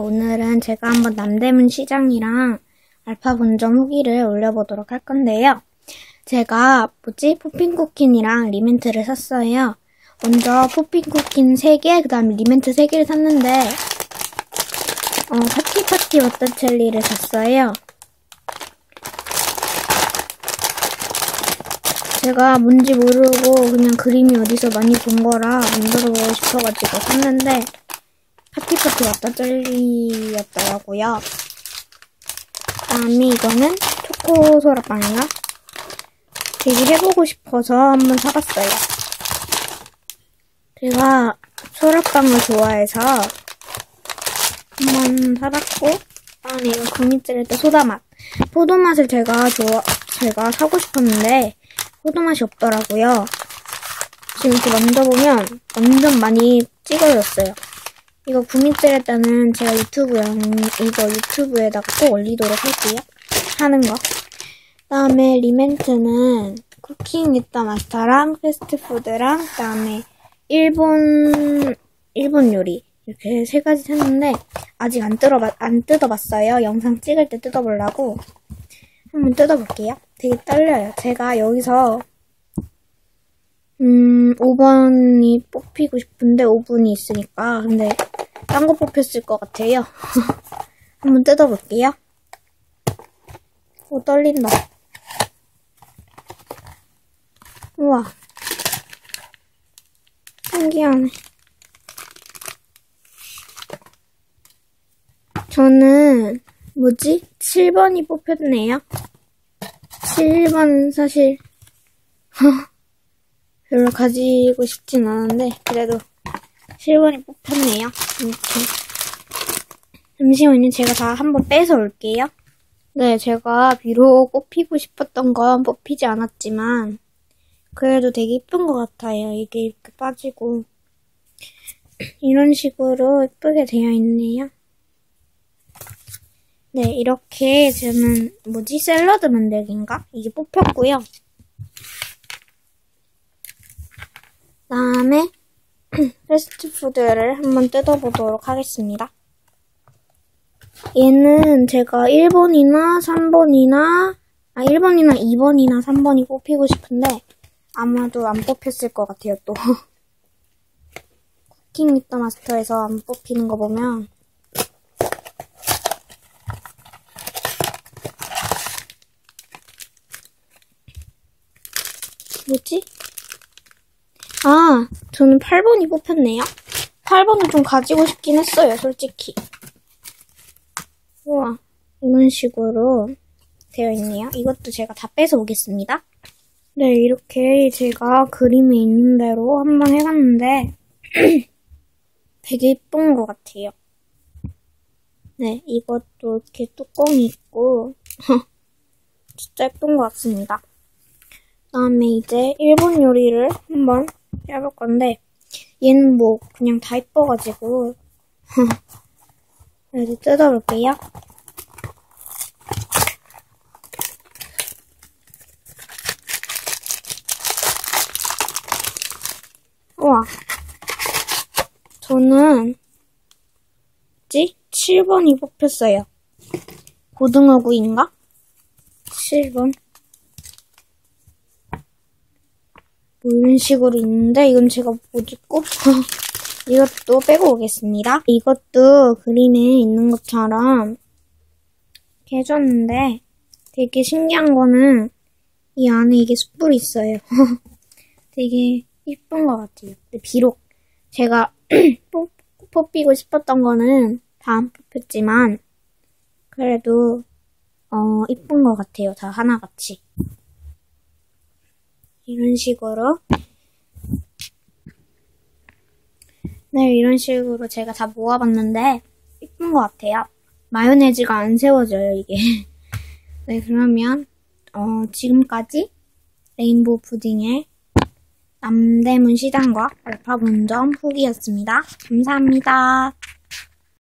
오늘은 제가 한번 남대문 시장이랑 알파 본점 후기를 올려보도록 할 건데요. 제가 뭐지? 포핑쿠킨이랑 리멘트를 샀어요. 먼저 포핑쿠킨 3개, 그 다음에 리멘트 3개를 샀는데 어, 파티파티 워터첼리를 샀어요. 제가 뭔지 모르고 그냥 그림이 어디서 많이 본 거라 만들어 보고 싶어가지고 샀는데 파티파티 왔다 젤리였더라고요. 그다음에 이거는 초코 소라빵인가? 되게 해보고 싶어서 한번 사봤어요. 제가 소라빵을 좋아해서 한번 사봤고 그다음에 이거 국립젤리때 소다맛. 포도맛을 제가 좋아 제가 사고 싶었는데 포도맛이 없더라고요. 지금 이렇게 만져보면 완전 많이 찌그러졌어요. 이거 구미뜰 때는 제가 유튜브 영, 이거 유튜브에다가 꼭 올리도록 할게요. 하는 거. 다음에 리멘트는 쿠킹 위더 마스터랑 패스트푸드랑 그다음에 일본 일본 요리 이렇게 세 가지 샀는데 아직 안 뜯어봤 안 뜯어봤어요. 영상 찍을 때 뜯어보려고 한번 뜯어볼게요. 되게 떨려요. 제가 여기서 음 5번이 뽑히고 싶은데 5분이 있으니까 근데 딴 거 뽑혔을 것 같아요. 한번 뜯어볼게요. 오, 떨린다. 우와. 신기하네. 저는, 뭐지? 7번이 뽑혔네요. 7번 사실, 별로 가지고 싶진 않은데, 그래도 7번이 뽑혔네요. 이렇게. 잠시만요. 제가 다 한번 빼서 올게요. 네, 제가 비록 뽑히고 싶었던 건 뽑히지 않았지만 그래도 되게 이쁜 것 같아요. 이게 이렇게 빠지고 이런 식으로 예쁘게 되어 있네요. 네, 이렇게 저는 뭐지? 샐러드 만들기인가? 이게 뽑혔고요. 다음에 패스트푸드를 한번 뜯어보도록 하겠습니다. 얘는 제가 1번이나 3번이나 아 1번이나 2번이나 3번이 뽑히고 싶은데 아마도 안 뽑혔을 것 같아요 또 쿠킹 미터 마스터에서 안 뽑히는 거 보면 뭐지? 아, 저는 8번이 뽑혔네요. 8번을 좀 가지고 싶긴 했어요, 솔직히. 우와, 이런 식으로 되어 있네요. 이것도 제가 다 빼서 오겠습니다. 네, 이렇게 제가 그림에 있는 대로 한번 해봤는데 되게 예쁜 것 같아요. 네, 이것도 이렇게 뚜껑이 있고 진짜 예쁜 것 같습니다. 그다음에 이제 일본 요리를 한번 해볼 건데 얘는 뭐 그냥 다 예뻐가지고 이제 뜯어볼게요. 우와. 저는, 뭐지? 7번이 뽑혔어요. 고등어구이인가? 7번. 뭐 이런 식으로 있는데, 이건 제가 못 읽고. 이것도 빼고 오겠습니다. 이것도 그림에 있는 것처럼 이렇게 해줬는데, 되게 신기한 거는 이 안에 이게 숯불이 있어요. 되게 이쁜 것 같아요. 근데 비록 제가 뽑히고 싶었던 거는 다 안 뽑혔지만 그래도 어 이쁜 것 같아요. 다 하나같이 이런 식으로 네 이런 식으로 제가 다 모아봤는데 이쁜 것 같아요. 마요네즈가 안 세워져요 이게. 네 그러면 어 지금까지 레인보우 푸딩의 남대문 시장과 알파 본점 후기였습니다. 감사합니다.